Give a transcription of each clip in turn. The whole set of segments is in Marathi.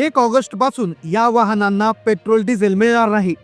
एक ऑगस्टपासून या वाहनांना पेट्रोल डिझेल मिळणार नाही.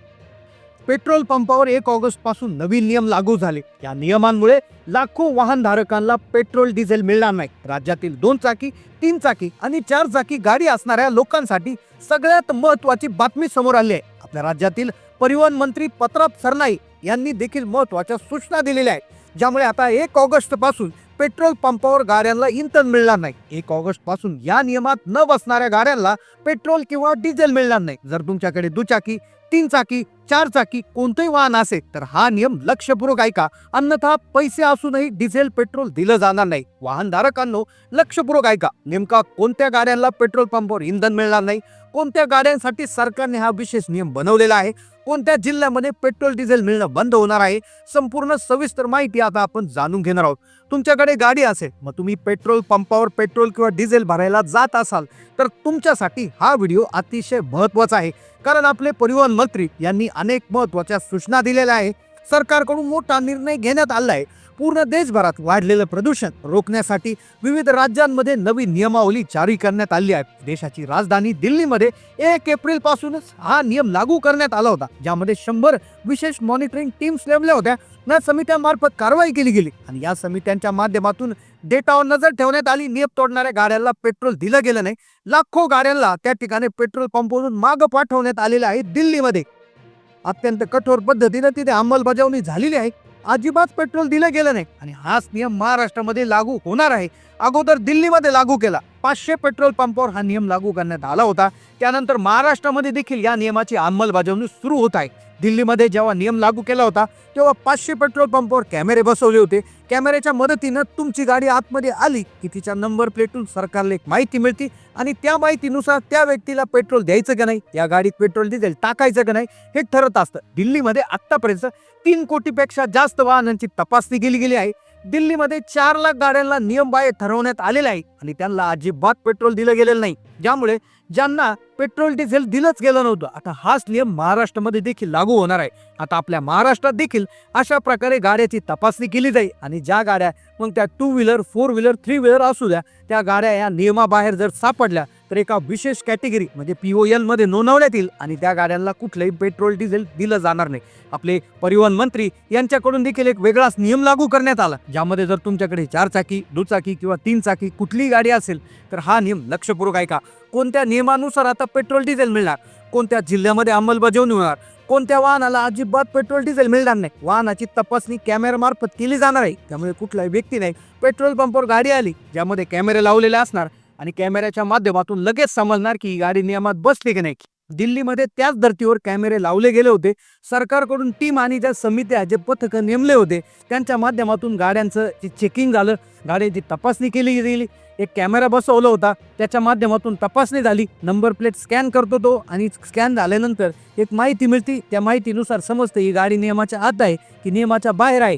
पेट्रोल पंपावर एक ऑगस्टपासून नवीन नियम लागू झाले. या नियमांमुळे लाखो वाहनधारकांना पेट्रोल डिझेल मिळणार नाही. राज्यातील दोन चाकी तीन चाकी आणि चार चाकी गाडी असणाऱ्या लोकांसाठी सगळ्यात महत्वाची बातमी समोर आली आहे. आपल्या राज्यातील परिवहन मंत्री पत्राप सरनाई यांनी देखील महत्त्वाच्या सूचना दिलेल्या आहेत. ज्यामुळे आता एक ऑगस्टपासून पेट्रोल पंपावर गाड्यांना इंधन मिळणार नाही. एक ऑगस्टपासून या नियमात न बसणाऱ्या गाड्यांना पेट्रोल किंवा डिझेल मिळणार नाही. जर तुमच्याकडे दुचाकी तीन चाकी चार चाकी कोणतंही वाहन असेल तर हा नियम लक्षपूर्वक ऐका. अन्यथा पैसे असूनही डिझेल पेट्रोल दिलं जाणार नाही. वाहनधारकांनो लक्षपूर्वक ऐका. नेमका कोणत्या गाड्यांना पेट्रोल पंपावर इंधन मिळणार नाही? कोणत्या गाड्यांसाठी सरकारने हा विशेष नियम बनवलेला आहे? कोणत्या जिल्ह्यामध्ये पेट्रोल डिझेल मिळणं बंद होणार आहे संपूर्ण सविस्तर माहिती आता आपण जाणून घेणार आहोत. तुमच्याकडे गाडी असेल मग तुम्ही पेट्रोल पंपावर पेट्रोल किंवा डिझेल भरायला जात असाल तर तुमच्यासाठी हा व्हिडिओ अतिशय महत्त्वाचा आहे. कारण आपले परिवहन मंत्री यांनी अनेक महत्त्वाच्या सूचना दिलेल्या आहे सरकारकडून मोठा निर्णय घेण्यात आला आहे पूर्ण देशभरात वाढलेलं प्रदूषण रोखण्यासाठी विविध राज्यांमध्ये नवी नियमावली जारी करण्यात आली आहे. देशाची राजधानी दिल्लीमध्ये एक एप्रिल पासूनच हा नियम लागू करण्यात आला होता. ज्यामध्ये शंभर विशेष मॉनिटरिंग टीम्स नेमल्या होत्या या समित्यांमार्फत कारवाई केली गेली. आणि या समित्यांच्या माध्यमातून डेटावर नजर ठेवण्यात आली. नियम तोडणाऱ्या गाड्यांना पेट्रोल दिलं गेलं नाही. लाखो गाड्यांना त्या ठिकाणी पेट्रोल पंपवरून मागं पाठवण्यात आलेलं आहे दिल्लीमध्ये. अत्यंत कठोर पद्धतीनं तिथे अंमलबजावणी झालेली आहे. अजिबात पेट्रोल दिलं गेलं नाही. आणि हाच नियम महाराष्ट्रामध्ये लागू होणार आहे. अगोदर दिल्लीमध्ये लागू केला. पाचशे पेट्रोल पंपावर हा नियम लागू करण्यात आला होता. त्यानंतर महाराष्ट्रामध्ये देखील या नियमाची अंमलबजावणी सुरू होत आहे. दिल्लीमध्ये जेव्हा नियम लागू केला होता तेव्हा पाचशे पेट्रोल पंपावर कॅमेरे बसवले होते. कॅमेऱ्याच्या मदतीनं तुमची गाडी आतमध्ये आली की तिच्या नंबर प्लेटून सरकारला एक माहिती मिळते आणि त्या माहितीनुसार त्या व्यक्तीला पेट्रोल द्यायचं का नाही या गाडीत पेट्रोल डिझेल टाकायचं का नाही हे ठरत असतं. दिल्लीमध्ये आत्तापर्यंत तीन कोटीपेक्षा जास्त वाहनांची तपासणी केली गेली आहे. दिल्लीमध्ये चार लाख गाड्यांना नियम बाह्य ठरवण्यात आलेला आहे आणि त्यांना अजिबात पेट्रोल दिलं गेलेलं नाही. ज्यामुळे ज्यांना पेट्रोल डिझेल दिलंच गेलं नव्हतं. आता हाच नियम महाराष्ट्रामध्ये देखील लागू होणार आहे. आता आपल्या महाराष्ट्रात देखील अशा प्रकारे गाड्याची तपासणी केली जाईल. आणि ज्या गाड्या मग त्या two wheeler four wheeler three wheeler असू द्या त्या गाड्या या नियमाबाहेर जर सापडल्या तर एका विशेष कॅटेगरी म्हणजे पी ओ मध्ये नोंदवण्यात येईल आणि त्या गाड्यांना कुठलंही पेट्रोल डिझेल दिलं जाणार नाही. आपले परिवहन मंत्री यांच्याकडून देखील एक वेगळाच नियम लागू करण्यात आला ज्यामध्ये जर तुमच्याकडे चार चाकी दुचाकी किंवा तीन चाकी कुठलीही गाडी असेल तर हा नियम लक्षपूर्वक ऐका. कोणत्या नियमानुसार आता पेट्रोल डिझेल मिळणार? कोणत्या जिल्ह्यामध्ये अंमलबजावणी होणार? कोणत्या वाहनाला अजिबात पेट्रोल डिझेल मिळणार नाही? वाहनाची तपासणी कॅमेऱ्यामार्फत केली जाणार आहे. त्यामुळे कुठलाही व्यक्ती नाही. पेट्रोल पंपावर गाडी आली ज्यामध्ये कॅमेरे लावलेले असणार आणि कॅमेऱ्याच्या माध्यमातून लगेच समजणार की ही गाडी नियमात बसली की नाही. दिल्लीमध्ये त्याच धर्तीवर कॅमेरे लावले गेले होते. सरकारकडून टीम आणि ज्या समित्या जे पथकं नेमले होते त्यांच्या माध्यमातून गाड्यांचं जे चेकिंग झालं गाड्यांची तपासणी केली गेली. एक कॅमेरा बसवला होता. त्याच्या माध्यमातून तपासणी झाली. नंबर प्लेट स्कॅन करतो तो आणि स्कॅन झाल्यानंतर एक माहिती मिळते. त्या माहितीनुसार समजतं ही गाडी नियमाच्या आत आहे की नियमाच्या बाहेर आहे.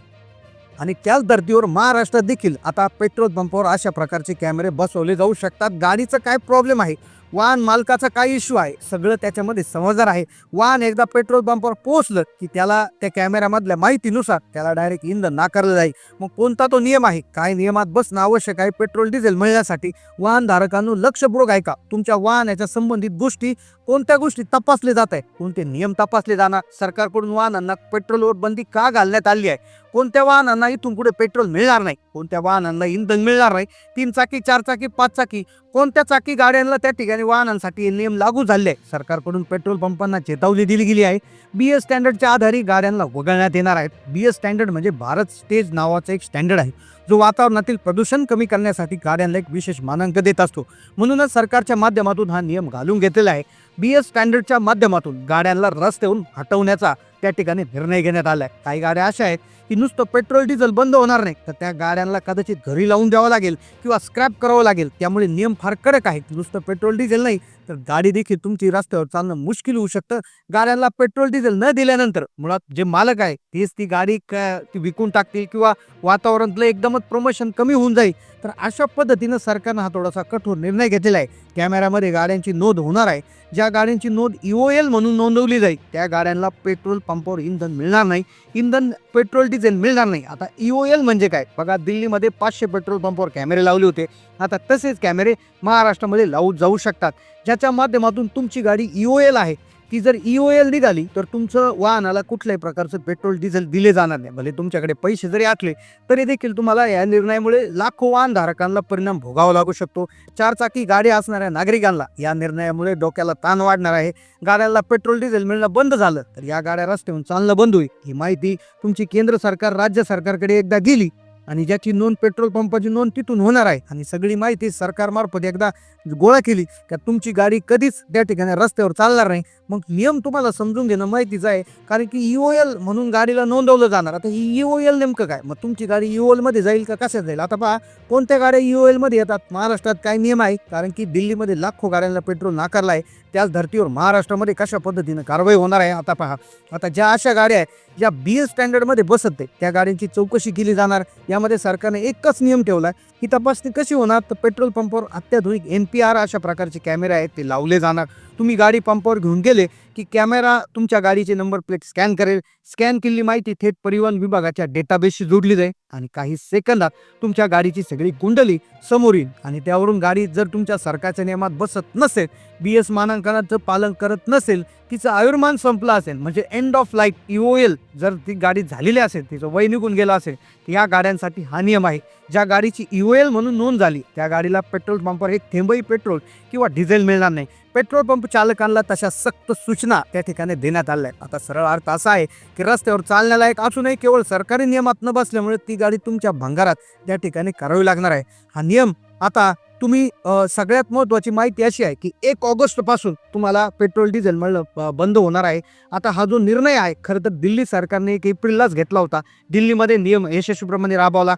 आणि त्याच धर्तीवर महाराष्ट्रात देखील. आता पेट्रोल पंपावर अशा प्रकारचे कॅमेरे बसवले जाऊ शकतात. गाडीचं काय प्रॉब्लेम आहे? वाहन मालकाचा काय इश्यू आहे. सगळं त्याच्यामध्ये समजदार आहे. वाहन एकदा पेट्रोल पंपावर पोहोचलं की त्याला त्या कॅमेऱ्यामधल्या माहितीनुसार त्याला डायरेक्ट इंधन नाकारलं जाईल. मग कोणता तो नियम आहे? काय नियमात बसणं आवश्यक आहे? पेट्रोल डिझेल मिळण्यासाठी वाहनधारकांनो लक्षपूर्वक ऐका. तुमच्या वाहनाच्या संबंधित गोष्टी कोणत्या गोष्टी तपासले जात आहे कोणते नियम तपासले जाणार? सरकारकडून वाहनांना पेट्रोलवर बंदी का घालण्यात आली आहे? कोणत्या वाहनांना इथून पुढे पेट्रोल मिळणार नाही? कोणत्या वाहनांना इंधन मिळणार नाही? तीन चाकी चार चाकी पाच चाकी कोणत्या चाकी गाड्यांना त्या ठिकाणी वाहनांसाठी नियम लागू झाले? आहे सरकारकडून पेट्रोल पंपांना चेतावणी दिली गेली आहे. बी एस स्टँडर्डच्या आधारे गाड्यांना वगळण्यात येणार आहेत. बी एस स्टँडर्ड म्हणजे भारत स्टेज नावाचं एक स्टँडर्ड आहे. जो वातावरणातील प्रदूषण कमी करण्यासाठी गाड्यांना एक विशेष मानांक देत असतो. म्हणूनच सरकारच्या माध्यमातून हा नियम घालून घेतलेला आहे. बी एस स्टँडर्डच्या माध्यमातून गाड्यांना रस्त्याहून हटवण्याचा त्या ठिकाणी निर्णय घेण्यात आला आहे. काही गाड्या अशा आहेत की नुसतं पेट्रोल डिझेल बंद होणार नाही. तर त्या गाड्यांना कदाचित घरी लावून द्यावं लागेल किंवा स्क्रॅप करावं लागेल. त्यामुळे नियम फार कडक आहेत नुसतं पेट्रोल डिझेल नाही तर गाडी देखील तुमची रस्त्यावर चालणं मुश्किल होऊ शकतं. गाड्यांना पेट्रोल डिझेल न दिल्यानंतर मुळात जे मालक आहे तेच ती गाडी क- ती विकून टाकतील किंवा वातावरणातलं एकदमच प्रमोशन कमी होऊन जाईल. तर अशा पद्धतीनं सरकारनं हा थोडासा कठोर निर्णय घेतलेला आहे. कॅमेऱ्यामध्ये गाड्यांची नोंद होणार आहे. ज्या गाड्यांची नोंद ई एल म्हणून नोंदवली जाईल त्या गाड्यांना पेट्रोल पंपावर इंधन मिळणार नाही. इंधन पेट्रोल डिझेल मिळणार नाही. आता ई एल म्हणजे काय? बघा दिल्लीमध्ये पाचशे पेट्रोल पंपावर कॅमेरे लावले होते. आता तसेच कॅमेरे महाराष्ट्रामध्ये लावू जाऊ शकतात. ज्याच्या माध्यमातून तुमची गाडी ई एल आहे. ती जर ई एल निघाली तर तुमचं वाहनाला कुठल्याही प्रकारचं पेट्रोल डिझेल दिले जाणार नाही. भले तुमच्याकडे पैसे जरी असले तरी देखील तुम्हाला या निर्णयामुळे लाखो वाहनधारकांना परिणाम भोगावा लागू शकतो. चारचाकी गाडी असणाऱ्या नागरिकांना या निर्णयामुळे डोक्याला ताण वाढणार आहे. गाड्यांना पेट्रोल डिझेल मिळणं बंद झालं तर या गाड्या रस्त्याहून चालणं बंद होईल. ही माहिती तुमची केंद्र सरकार राज्य सरकारकडे एकदा गेली आणि ज्याची नोंद पेट्रोल पंपाची नोंद तिथून होणार आहे. आणि सगळी माहिती सरकारमार्फत एकदा गोळा केली का तुमची गाडी कधीच त्या ठिकाणी रस्त्यावर चालणार नाही. मग नियम तुम्हाला समजून घेणं माहितीच आहे. कारण की ई एल म्हणून गाडीला नोंदवलं जाणार. आता ही ई एल नेमकं काय? मग तुमची गाडी ई एलमध्ये जाईल का? कशात जाईल? आता पहा कोणत्या गाड्या ई एलमध्ये येतात? महाराष्ट्रात काय नियम आहे? कारण की दिल्लीमध्ये लाखो गाड्यांना पेट्रोल नाकारला आहे. त्याच धर्तीवर महाराष्ट्रामध्ये कशा पद्धतीनं कारवाई होणार आहे? आता पहा. आता ज्या अशा गाड्या आहेत ज्या बी एस स्टँडर्डमध्ये बसत नाही त्या गाड्यांची चौकशी केली जाणार. यामध्ये सरकारने एकच नियम ठेवला आहे ही तपासणी कशी होणार? तर पेट्रोल पंपावर अत्याधुनिक एन पी आर अशा प्रकारचे कॅमेरे आहेत ते लावले जाणार. तुम्ही गाडी पंपावर घेऊन गेले की कॅमेरा तुमच्या गाडीचे नंबर प्लेट स्कॅन करेल. स्कॅन केलेली माहिती थेट परिवहन विभागाच्या डेटाबेसशी जोडली जाईल आणि काही सेकंदात तुमच्या गाडीची सगळी कुंडली समोर येईल आणि त्यावरून गाडी जर तुमच्या सरकारच्या नियमात बसत नसेल बी एस मानांकनाचं पालन करत नसेल तिचं आयुर्मान संपलं असेल म्हणजे end of life O L जर ती गाडी झालेली असेल तिचं वय निघून गेलं असेल तर या गाड्यांसाठी हा नियम आहे. ज्या गाडीची यू एल म्हणून नोंद झाली त्या गाडीला पेट्रोल पंपावर एक थेंबही पेट्रोल किंवा डिझेल मिळणार नाही. पेट्रोल पंप चालकांना तशा सक्त सूचना त्या ठिकाणी देण्यात आल्या आहेत. आता सरळ अर्थ असा आहे की रस्त्यावर चालण्यालायक असूनही केवळ सरकारी नियमात न बसल्यामुळे ती गाडी तुमच्या भंगारात त्या ठिकाणी करावी लागणार आहे. हा नियम आता तुम्ही सगळ्यात महत्त्वाची माहिती अशी आहे की एक ऑगस्टपासून तुम्हाला पेट्रोल डिझेल मिळणं बंद होणार आहे. आता हा जो निर्णय आहे खरं तर दिल्ली सरकारने एक एप्रिललाच घेतला होता. दिल्लीमध्ये नियम यशस्वीप्रमाणे राबवला.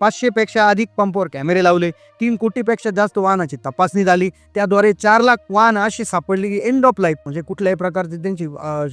पाचशेपेक्षा अधिक पंपावर कॅमेरे लावले. तीन कोटीपेक्षा जास्त वाहनाची तपासणी झाली. त्याद्वारे चार लाख वाहनं अशी सापडली की एंड ऑफ लाईफ म्हणजे कुठल्याही प्रकारचे त्यांची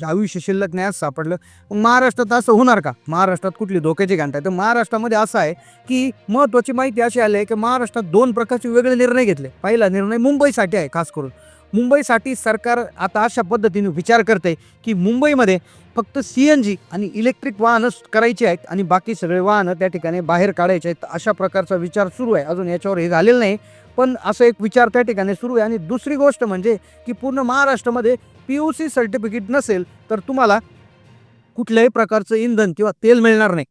आयुष्य शिल्लक नाही असं सापडलं. मग महाराष्ट्रात असं होणार का? महाराष्ट्रात कुठली धोक्याची घंटा आहे? तर महाराष्ट्रामध्ये असं आहे की महत्त्वाची माहिती अशी आली आहे की महाराष्ट्रात दोन प्रकारचे वेगळे निर्णय घेतले. पहिला निर्णय मुंबईसाठी आहे खास करून. मुंबईसाठी सरकार आता अशा पद्धतीने विचार करते की मुंबईमध्ये फक्त सी एन जी आणि इलेक्ट्रिक वाहनं करायची आहेत आणि बाकी सगळे वाहनं त्या ठिकाणी बाहेर काढायचे आहेत अशा प्रकारचा विचार सुरू आहे. अजून याच्यावर हे झालेलं नाही पण असं एक विचार त्या ठिकाणी सुरू आहे. आणि दुसरी गोष्ट म्हणजे की पूर्ण महाराष्ट्रामध्ये पी यू सी सर्टिफिकेट नसेल तर तुम्हाला कुठल्याही प्रकारचं इंधन किंवा तेल मिळणार नाही.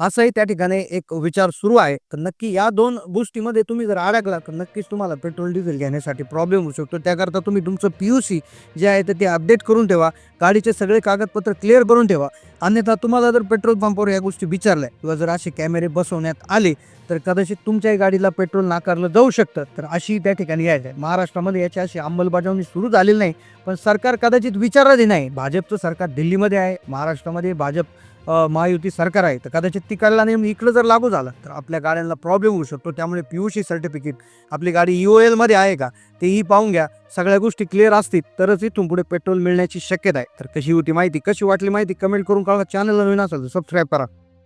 असंही त्या ठिकाणी एक विचार सुरू आहे. तर नक्की या दोन गोष्टीमध्ये तुम्ही जर अडकला तर नक्कीच तुम्हाला पेट्रोल डिझेल घेण्यासाठी प्रॉब्लेम होऊ शकतो. त्याकरता तुम्ही तुमचं पी यू सी जे आहे तर ते अपडेट करून ठेवा. गाडीचे सगळे कागदपत्र क्लिअर करून ठेवा. अन्यथा तुम्हाला जर पेट्रोल पंपावर या गोष्टी विचारल्या किंवा जर असे कॅमेरे बसवण्यात आले तर कदाचित तुमच्याही गाडीला पेट्रोल नाकारलं जाऊ शकतं. तर अशी त्या ठिकाणी यायचं आहे. महाराष्ट्रामध्ये याची अशी अंमलबजावणी सुरू झालेली नाही. पण सरकार कदाचित विचाराधी नाही भाजपचं सरकार दिल्लीमध्ये आहे. महाराष्ट्रामध्ये भाजप महायुती सरकार आहे. तर कदाचित तिकडला नेम इकडं जर लागू झाला तर आपल्या गाड्यांना प्रॉब्लेम होऊ शकतो. त्यामुळे पी यू सी सर्टिफिकेट आपली गाडी यू एलमध्ये आहे का तेही पाहून घ्या. सगळ्या गोष्टी क्लिअर असतील तरच इथून पुढे पेट्रोल मिळण्याची शक्यता आहे. तर कशी होती माहिती कशी वाटली माहिती कमेंट करून कळवा. चॅनलला नवीन असेल तर सबस्क्राईब करा.